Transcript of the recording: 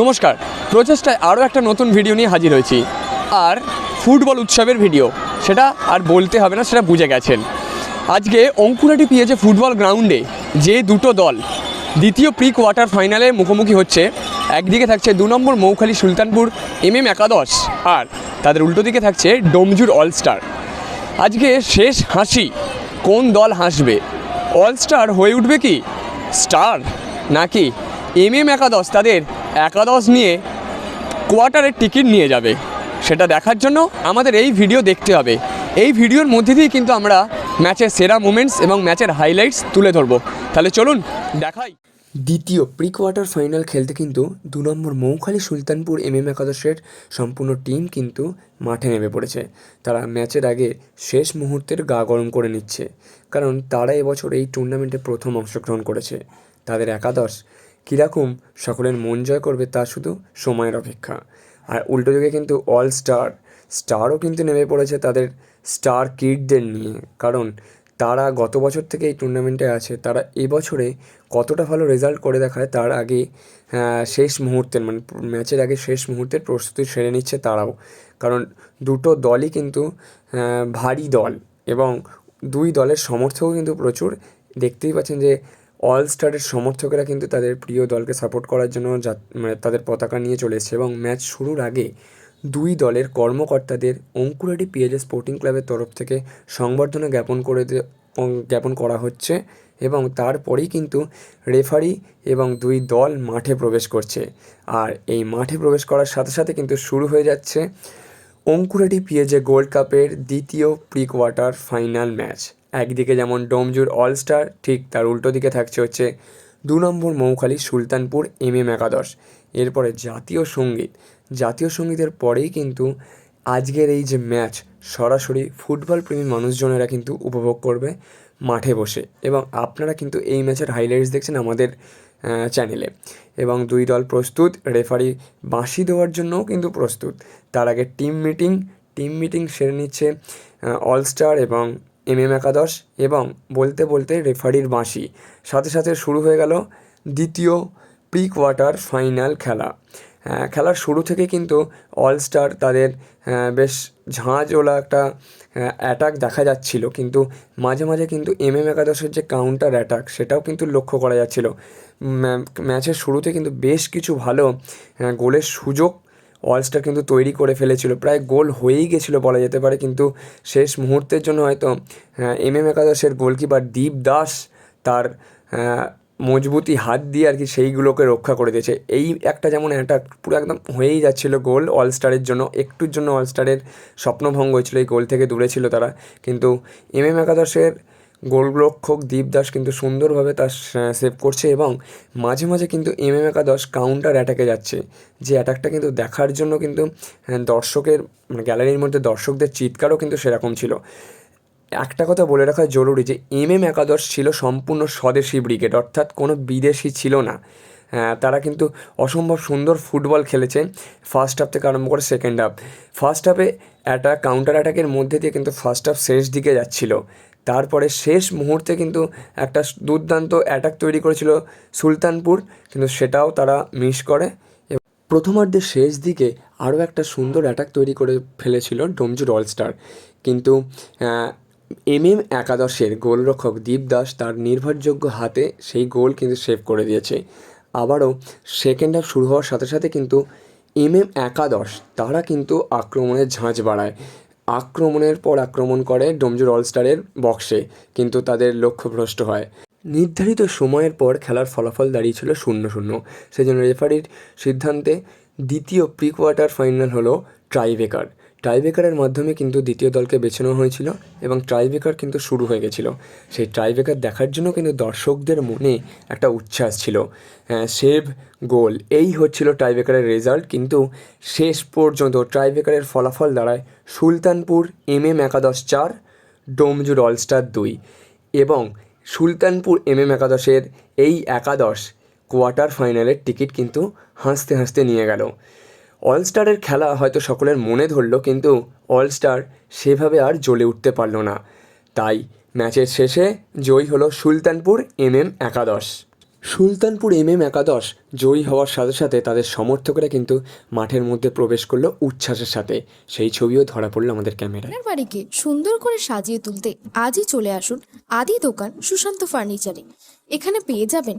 নমস্কার। প্রচেষ্টায় আরও একটা নতুন ভিডিও নিয়ে হাজির হয়েছি। আর ফুটবল উৎসবের ভিডিও, সেটা আর বলতে হবে না, সেটা বুঝে গেছেন। আজকে অঙ্কুরাটি পিএজে ফুটবল গ্রাউন্ডে যে দুটো দল দ্বিতীয় প্রি কোয়ার্টার ফাইনালে মুখোমুখি হচ্ছে, একদিকে থাকছে দু নম্বর মৌখালি সুলতানপুর এম এম একাদশ আর তাদের উল্টো দিকে থাকছে ডোমজুর অলস্টার। আজকে শেষ হাসি কোন দল হাসবে? অলস্টার হয়ে উঠবে কি স্টার নাকি এম এম একাদশ তাদের একাদশ নিয়ে কোয়ার্টারের টিকিট নিয়ে যাবে। সেটা দেখার জন্য আমাদের এই ভিডিও দেখতে হবে। এই ভিডিওর মধ্যে দিয়েই কিন্তু আমরা ম্যাচের সেরা মুমেন্টস এবং ম্যাচের হাইলাইটস তুলে ধরবো। তাহলে চলুন, দেখাই। দ্বিতীয় প্রি কোয়ার্টার ফাইনাল খেলতে কিন্তু দু নম্বর মৌখালী সুলতানপুর এম এম একাদশের সম্পূর্ণ টিম কিন্তু মাঠে নেমে পড়েছে। তারা ম্যাচের আগে শেষ মুহূর্তের গা গরম করে নিচ্ছে। কারণ তারা এবছর এই টুর্নামেন্টে প্রথম অংশগ্রহণ করেছে। তাদের একাদশ কীরকম সকলের মন জয় করবে তা শুধু সময়ের অপেক্ষা। আর উল্টো দিকে কিন্তু অল স্টার স্টারও কিন্তু নেমে পড়েছে তাদের স্টার কিডদের নিয়ে। কারণ তারা গত বছর থেকে এই টুর্নামেন্টে আছে, তারা এবছরে কতটা ভালো রেজাল্ট করে দেখায় তার আগে শেষ মুহূর্তের মানে ম্যাচের আগে শেষ মুহূর্তের প্রস্তুতি সেরে নিচ্ছে তারাও। কারণ দুটো দলই কিন্তু ভারী দল এবং দুই দলের সমর্থকও কিন্তু প্রচুর। দেখতেই পাচ্ছেন যে অল স্টারের সমর্থকেরা কিন্তু তাদের প্রিয় দলকে সাপোর্ট করার জন্য মানে তাদের পতাকা নিয়ে চলে এসেছে এবং ম্যাচ শুরুর আগে দুই দলের কর্মকর্তাদের অঙ্কুরাটি পিএজে স্পোর্টিং ক্লাবের তরফ থেকে সংবর্ধনা জ্ঞাপন করে জ্ঞাপন করা হচ্ছে এবং তারপরেই কিন্তু রেফারি এবং দুই দল মাঠে প্রবেশ করছে। আর এই মাঠে প্রবেশ করার সাথে সাথে কিন্তু শুরু হয়ে যাচ্ছে অঙ্কুরাটি পিএজে গোল্ড কাপের দ্বিতীয় প্রি কোয়ার্টার ফাইনাল ম্যাচ একদিকে যেমন ডোমজুর অলস্টার ঠিক তার উল্টো দিকে থাকছে হচ্ছে দু নম্বর মৌখালি সুলতানপুর এম এম একাদশ। এরপরে জাতীয় সংগীত। জাতীয় সঙ্গীতের পরেই কিন্তু আজকের এই যে ম্যাচ, সরাসরি ফুটবল প্রেমী মানুষজনেরা কিন্তু উপভোগ করবে মাঠে বসে। এবং আপনারা কিন্তু এই ম্যাচের হাইলাইটস দেখছেন আমাদের চ্যানেলে এবং দুই দল প্রস্তুত রেফারি বাঁশি দেওয়ার জন্যও কিন্তু প্রস্তুত। তার আগে টিম মিটিং টিম মিটিং সেরে নিচ্ছে অলস্টার এবং এম এম একাদশ এবং বলতে বলতে রেফারির বাঁশি। সাথে সাথে শুরু হয়ে গেল দ্বিতীয় প্রি কোয়ার্টার ফাইনাল খেলা। খেলার শুরু থেকে কিন্তু অলস্টার তাদের বেশ ঝাঁঝওয়ালা একটা অ্যাটাক দেখা যাচ্ছিল। কিন্তু মাঝে মাঝে কিন্তু এম এম একাদশের যে কাউন্টার অ্যাটাক সেটাও কিন্তু লক্ষ্য করা যাচ্ছিল। ম্যাচের শুরুতে কিন্তু বেশ কিছু ভালো গোলের সুযোগ অলস্টার কিন্তু তৈরি করে ফেলেছিল। প্রায় গোল হয়েই গেছিল বলা যেতে পারে, কিন্তু শেষ মুহূর্তের জন্য হয়তো এম এম একাদশের গোলকিপার দীপ দাস তার মজবুতি হাত দিয়ে আর কি সেইগুলোকে রক্ষা করে দিয়েছে। এই একটা যেমন অ্যাটাক পুরো একদম হয়েই যাচ্ছিল গোল অলস্টারের জন্য। একটুর জন্য অলস্টারের স্বপ্নভঙ্গ হয়েছিল, এই গোল থেকে দূরে ছিল তারা। কিন্তু এম এম একাদশের গোলরক্ষক দীপ দাস কিন্তু সুন্দরভাবে তার সেভ করছে এবং মাঝে মাঝে কিন্তু এম এম একাদশ কাউন্টার অ্যাটাকে যাচ্ছে। যে অ্যাটাকটা কিন্তু দেখার জন্য কিন্তু দর্শকের মানে গ্যালারির মধ্যে দর্শকদের চিৎকারও কিন্তু সেরকম ছিল। একটা কথা বলে রাখা জরুরি যে এম এম একাদশ ছিল সম্পূর্ণ স্বদেশি ব্রিগেড, অর্থাৎ কোনো বিদেশি ছিল না। তারা কিন্তু অসম্ভব সুন্দর ফুটবল খেলেছে ফার্স্ট হাফ থেকে আরম্ভ করে সেকেন্ড হাফ ফার্স্ট হাফে অ্যাটাক কাউন্টার অ্যাটাকের মধ্যে দিয়ে কিন্তু ফার্স্ট হাফ শেষ দিকে যাচ্ছিল। তারপরে শেষ মুহূর্তে কিন্তু একটা দুর্দান্ত অ্যাটাক তৈরি করেছিল সুলতানপুর, কিন্তু সেটাও তারা মিস করে। প্রথমার্ধের শেষ দিকে আরও একটা সুন্দর অ্যাটাক তৈরি করে ফেলেছিল ডোমজুর অলস্টার কিন্তু এম এম একাদশের গোলরক্ষক দীপ দাস তার নির্ভরযোগ্য হাতে সেই গোল কিন্তু সেভ করে দিয়েছে। আবারও সেকেন্ড হাফ শুরু হওয়ার সাথে সাথে কিন্তু এম এম একাদশ তারা কিন্তু আক্রমণের ঝাঁঝ বাড়ায়। আক্রমণের পর আক্রমণ করে ডোমজুর অলস্টারের বক্সে, কিন্তু তাদের লক্ষ্যভ্রষ্ট হয়। নির্ধারিত সময়ের পর খেলার ফলাফল দাঁড়িয়েছিল শূন্য শূন্য। সেজন্য রেফারির সিদ্ধান্তে দ্বিতীয় প্রি কোয়ার্টার ফাইনাল হলো ট্রাইবেকার। ট্রাইবেকারের মাধ্যমে কিন্তু দ্বিতীয় দলকে বেছে নেওয়া হয়েছিল এবং ট্রাইবেকার কিন্তু শুরু হয়ে গেছিল। সেই ট্রাইবেকার দেখার জন্য কিন্তু দর্শকদের মনে একটা উচ্ছ্বাস ছিল। সেভ গোল, এই হচ্ছিল ট্রাইবেকারের রেজাল্ট। কিন্তু শেষ পর্যন্ত ট্রাইবেকারের ফলাফল দাঁড়ায় সুলতানপুর এম এম একাদশ চার, ডোমজুর অলস্টার দুই। এবং সুলতানপুর এম এম একাদশের এই একাদশ কোয়ার্টার ফাইনালের টিকিট কিন্তু হাসতে হাসতে নিয়ে গেল। অলস্টারের খেলা হয়তো সকলের মনে ধরলো, কিন্তু অলস্টার সেভাবে আর জ্বলে উঠতে পারল না। তাই ম্যাচের শেষে জয়ী হলো সুলতানপুর এম এম একাদশ। সুলতানপুর এম এম একাদশ জয়ী হওয়ার সাথে সাথে তাদের সমর্থকরা কিন্তু মাঠের মধ্যে প্রবেশ করল উচ্ছ্বাসের সাথে। সেই ছবিও ধরা পড়ল আমাদের ক্যামেরায়। বাড়িকে সুন্দর করে সাজিয়ে তুলতে আজই চলে আসুন আদি দোকান সুশান্ত ফার্নিচারে। এখানে পেয়ে যাবেন